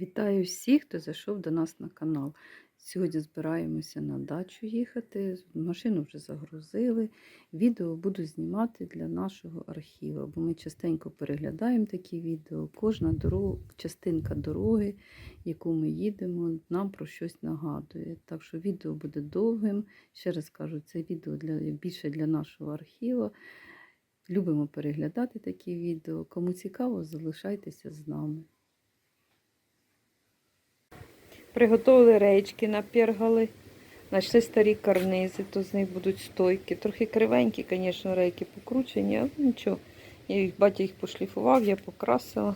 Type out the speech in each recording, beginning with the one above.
Вітаю всіх, хто зайшов до нас на канал. Сьогодні збираємося на дачу їхати. Машину вже загрузили. Відео буду знімати для нашого архіву, бо ми частенько переглядаємо такі відео. Кожна дорога, частинка дороги, яку ми їдемо, нам про щось нагадує. Так що відео буде довгим. Ще раз кажу, це відео для, більше для нашого архіву. Любимо переглядати такі відео. Кому цікаво, залишайтеся з нами. Приготували речки, напергали. Знайшли старі карнизи, то з них будуть стойки. Трохи кривенькі, звісно, рейки покручені, але нічого. Я їх, батя їх пошліфував, я покрасила.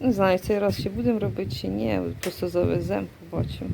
Не знаю, цей раз ще будемо робити чи ні, просто завеземо, побачимо.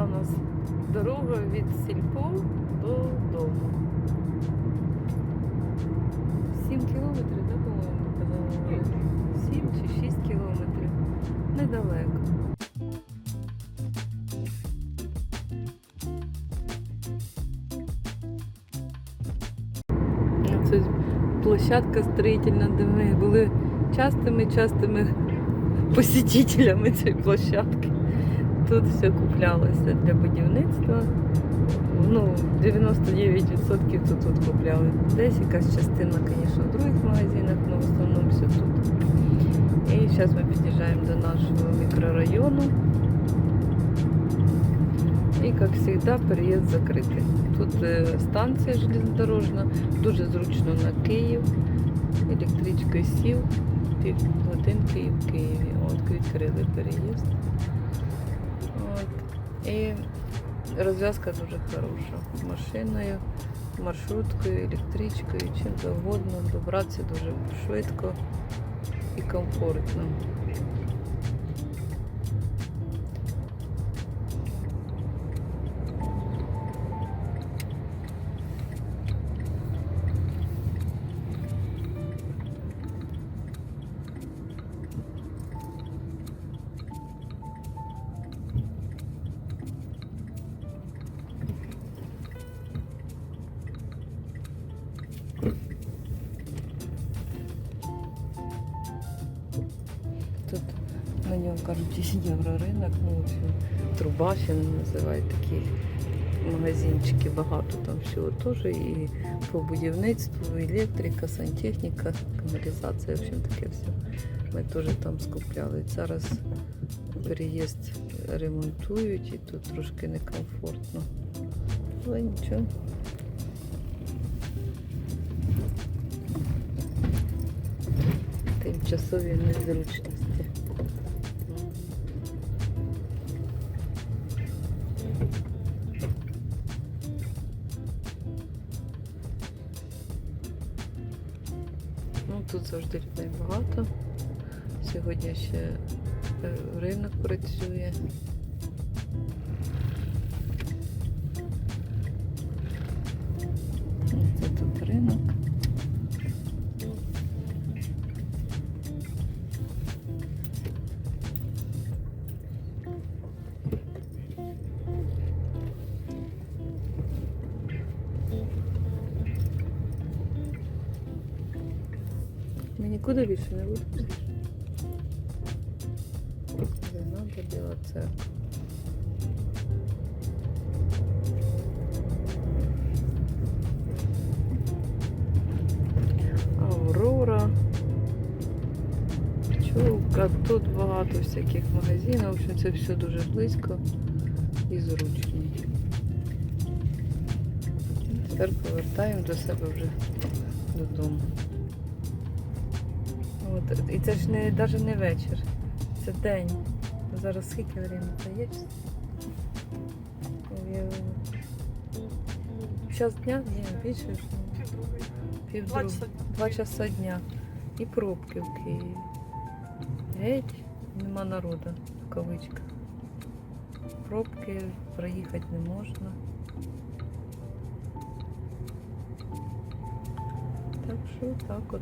Така у нас дорога від сільпо додому. 7 кілометрів, да, по-моєму, казали? 7 чи 6 кілометрів. Недалеко. Це площадка строїтельна, де ми були частими-частими посетителями цієї площадки. Тут все куплялося для будівництва. Ну, 99% тут, тут купляли. Десь якась частина, звісно, в других магазинах, але в основному все тут. І зараз ми під'їжджаємо до нашого мікрорайону. І, як завжди, переїзд закритий. Тут е, станція железнодорожна, дуже зручно на Київ. Електричкою сів, пів годинки і в Києві. От відкрили переїзд. І розв'язка дуже хороша. Машиною, маршруткою, електричкою, чим завгодно. Добратися дуже швидко і комфортно. На ньому кажуть 10 євро ринок, ну в общем, труба ще називають такі магазинчики, багато там всього теж і по будівництву, електрика, сантехніка, каналізація, в общем таке все. Ми теж там скупляли. Зараз переїзд ремонтують і тут трошки некомфортно. Але нічого. Тимчасові незручності. Ну, тут завжди людей багато. Сьогодні ще е, ринок працює. Нікуди більше не будемо. Граната, Біла церква. Аврора. Чулка. Тут багато всяких магазинів. В общем, це все дуже близько і зручно. Тепер повертаємо до себе вже додому. І це ж не навіть не вечір, це день. Зараз скільки время це є? Час дня? Ні, більше ж. Два друг- дня. Два часа дня. І пробки в Києві. Геть, нема народу в кавичках. Пробки проїхати не можна. Так що так от.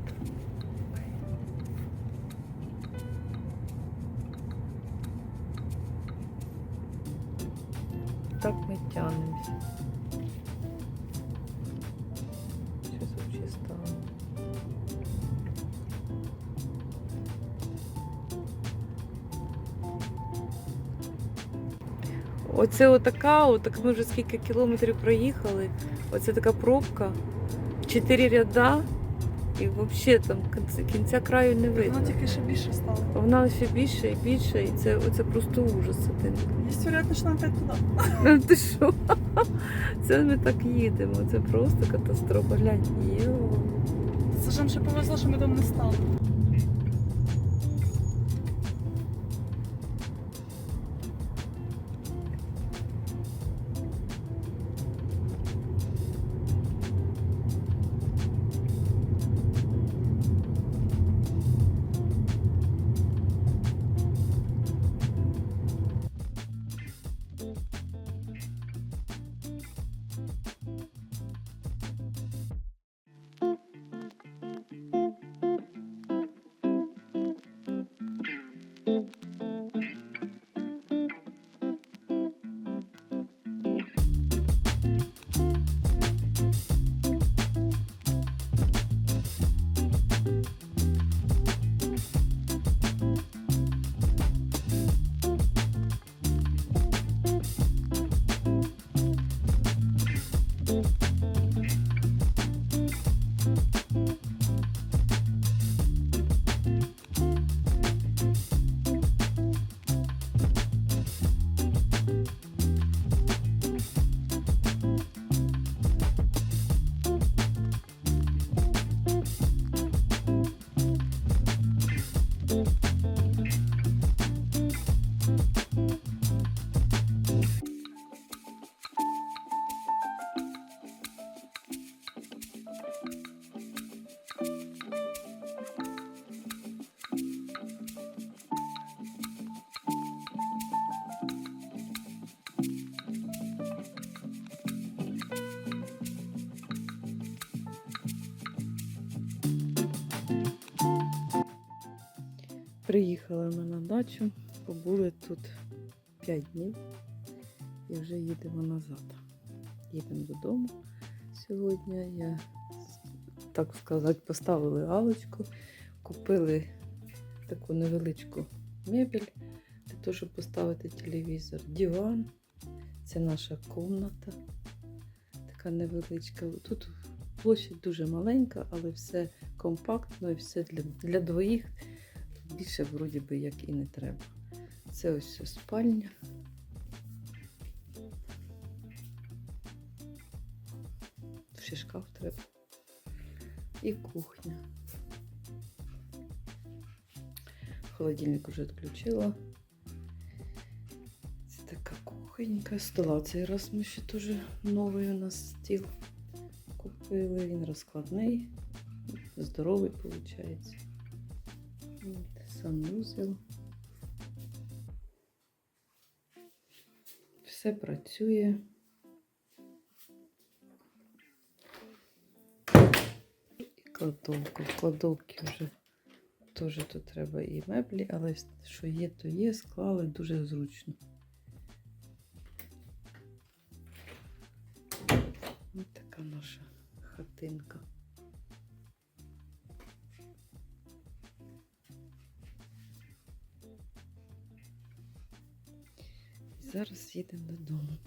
Оце отака, отак ми вже скільки кілометрів проїхали. Оце така пробка, чотири ряда, і взагалі там кінця, краю не видно. Воно тільки ще більше стало. Вона ще більше і більше, і це, це просто ужас. один. Є вероятність, що нам опять туди. Ну ти що? Це ми так їдемо. Це просто катастрофа. Глянь. Йо. Це ж нам ще повезло, що ми там не стали. Mm-hmm. Приїхали ми на дачу, побули тут 5 днів і вже їдемо назад. Їдемо додому сьогодні. Я, так сказати, поставили галочку, купили таку невеличку мебель для того, щоб поставити телевізор, диван. Це наша комната, така невеличка. Тут площадь дуже маленька, але все компактно і все для, для двоїх більше вроді би як і не треба. Це ось спальня. Ще шкаф треба. І кухня. Холодильник вже відключила. Це така кухонька. Стола цей раз ми ще теж новий у нас стіл купили. Він розкладний, здоровий виходить. Санузел. Все працює. І кладовка. В кладовці вже теж тут треба і меблі, але що є, то є, склали дуже зручно. Ось така наша хатинка. Зараз їдемо додому.